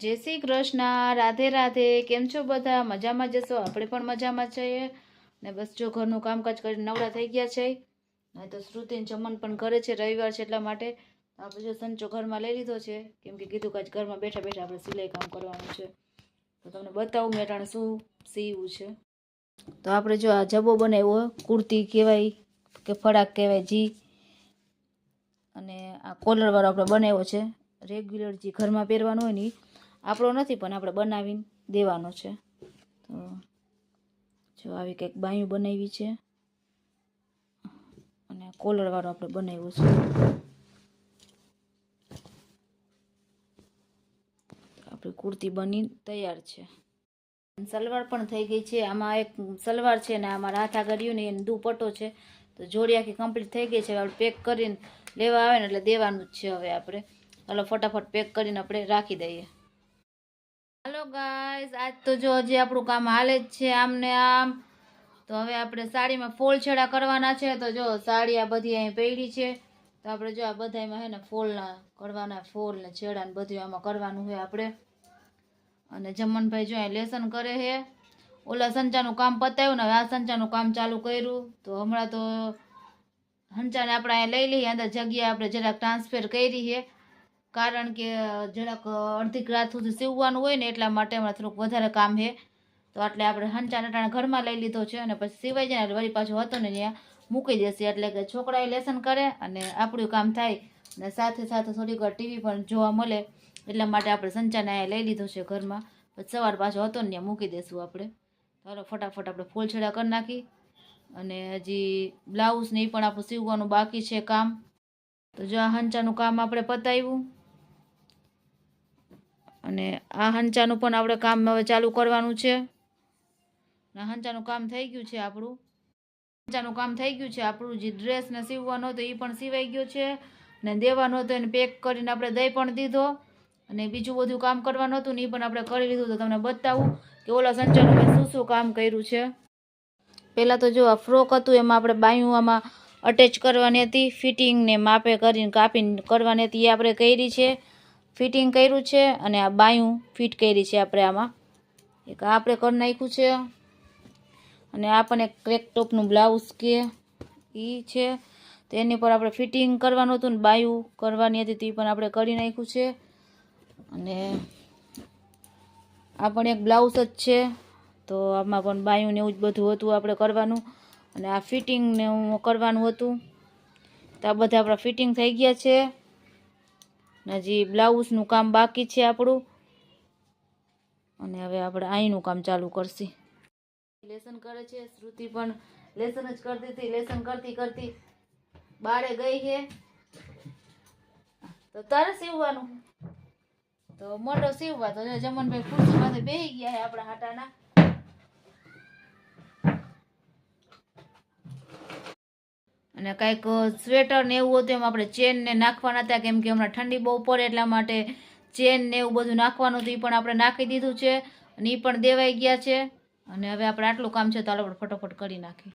જય શ્રી કૃષ્ણ, રાધે રાધે, કેમ છો બધા? મજામાં જશો? આપણે પણ મજામાં છીએ. ને બસ જો ઘરનું કામકાજ કરીને નવરા થઈ ગયા છે. નહીં તો શ્રુતિને જમણ પણ ઘરે છે, રવિવાર છે એટલા માટે. આપણે જો સંચો ઘરમાં લઈ લીધો છે. કેમ કે કીધું કે ઘરમાં બેઠા બેઠા આપણે સિલાઈ કામ કરવાનું છે. તો તમને બતાવું મેં અટાણે શું સીવું છે. તો આપણે જો આ જબો બનાવ્યો કુર્તી કહેવાય કે ફળાક કહેવાય જી. અને આ કોલરવાળો આપણે બનાવ્યો છે. રેગ્યુલર જે ઘરમાં પહેરવાનું હોય ને આપણો નથી, પણ આપણે બનાવીને દેવાનો છે. તો જો આવી કંઈક બાયું બનાવી છે. અને કોલરવાળો આપણે બનાવ્યો છે. આપણી કુર્તી બની તૈયાર છે. સલવાર પણ થઈ ગઈ છે. આમાં એક સલવાર છે ને આમાં રાથા કર્યું ને એને દુપટ્ટો છે. તો જોડી કમ્પ્લીટ થઈ ગઈ છે. હવે પેક કરીને લેવા આવે ને એટલે દેવાનું જ છે હવે આપણે. ચાલો ફટાફટ પેક કરીને આપણે રાખી દઈએ. હાલો ગાઈઝ આજ તો જો હજી આપણું કામ હાલે જ છે આમ ને આમ. તો હવે આપણે સાડીમાં ફોલ છેડા કરવાના છે. તો જો સાડી આ બધી અહીં પડી છે. તો આપણે જો આ બધામાં હે ને ફોલના કરવાના ફોલ ને છેડા ને બધું આમાં કરવાનું હોય આપણે. અને જમનભાઈ જો અહીં લેસન કરે છે ઓલા સંચાનું કામ પતાવ્યું ને હવે આ સંચાનું કામ ચાલુ કર્યું. તો હમણાં તો હંચાને આપણે અહીંયા લઈ લઈએ. અંદર જગ્યા આપણે જરાક ટ્રાન્સફર કરી છે કારણ કે જરાક અડધી રાત સુધી સીવવાનું હોય ને એટલા માટે હમણાં થોડુંક વધારે કામ છે. તો એટલે આપણે હંચા અટાણે ઘરમાં લઈ લીધો છે અને પછી સિવાય જાય વળી પાછું હતો ને ત્યાં મૂકી દેશે. એટલે કે છોકરાએ લેસન કરે અને આપણું કામ થાય અને સાથે સાથે થોડીક ટીવી પણ જોવા મળે. એટલા માટે આપણે સંચાને અહીંયા લઈ લીધો છે ઘરમાં. પછી સવાર પાછો હતો ને ત્યાં મૂકી દઈશું આપણે. ચાલો ફટાફટ આપણે ફૂલછેડા કરી નાખી. અને હજી બ્લાઉઝ ને એ પણ આપણું સીવવાનું બાકી છે કામ. તો જો આ હંચાનું કામ આપણે પતાવ્યું. અને આ હંચાનું પણ આપણે કામ હવે ચાલુ કરવાનું છે. હંચાનું કામ થઈ ગયું છે આપણું. હંચાનું કામ થઈ ગયું છે આપણું. જે ડ્રેસને સીવવાનો હતો એ પણ સીવાઈ ગયો છે. ને દેવાનો હતો એને પેક કરીને આપણે દઈ પણ દીધો. અને બીજું બધું કામ કરવાનું હતું ને એ પણ આપણે કરી લીધું. તો તમને બતાવું કે ઓલા સંચાનું શું શું કામ કર્યું છે. પહેલાં તો જો આ ફ્રોક હતું એમાં આપણે બાયું, આમાં અટેચ કરવાની હતી. ફિટિંગને માપે કરીને કાપીને કરવાની હતી. એ આપણે કરી છે. ફિટિંગ કર્યું છે અને આ બાયું ફિટ કરી છે આપણે આમાં. એક આપણે કરી નાખ્યું છે. અને આ પણ એક ક્રેક ટોપનું બ્લાઉઝ કે એ છે. તો એની પર આપણે ફિટિંગ કરવાનું હતું ને બાયું કરવાની હતી તે પણ આપણે કરી નાખ્યું છે. અને આ પણ એક બ્લાઉઝ જ છે. તો આમાં પણ બાયું ને એવું જ બધું હતું આપણે કરવાનું. અને આ ફિટિંગ ને હું કરવાનું હતું. તો આ બધા આપણા ફિટિંગ થઈ ગયા છે. હજી બ્લાઉઝનું કામ બાકી છે આપણું. અને હવે આપણે અહીંનું કામ ચાલુ કરશી. લેસન કરે છે, શ્રુતિ પણ લેસન જ કરતી હતી, લેસન કરતી કરતી બારે ગઈ છે. તો તારે સીવવાનું? તો મોટો સીવવા તો જમનભાઈ ખુરશી માથે બેસી ગયા છે આપણા હાટાના. અને કાંઈક સ્વેટર ને એવું હતું, એમ આપણે ચેન ને નાખવાના હતા, કેમ કે હમણાં ઠંડી બહુ પડે એટલા માટે ચેન ને એવું બધું નાખવાનું હતું એ પણ આપણે નાખી દીધું છે, અને એ પણ દેવાઈ ગયા છે. અને હવે આપણે આટલું કામ છે, તો આપણે ફટોફટ કરી નાખીએ.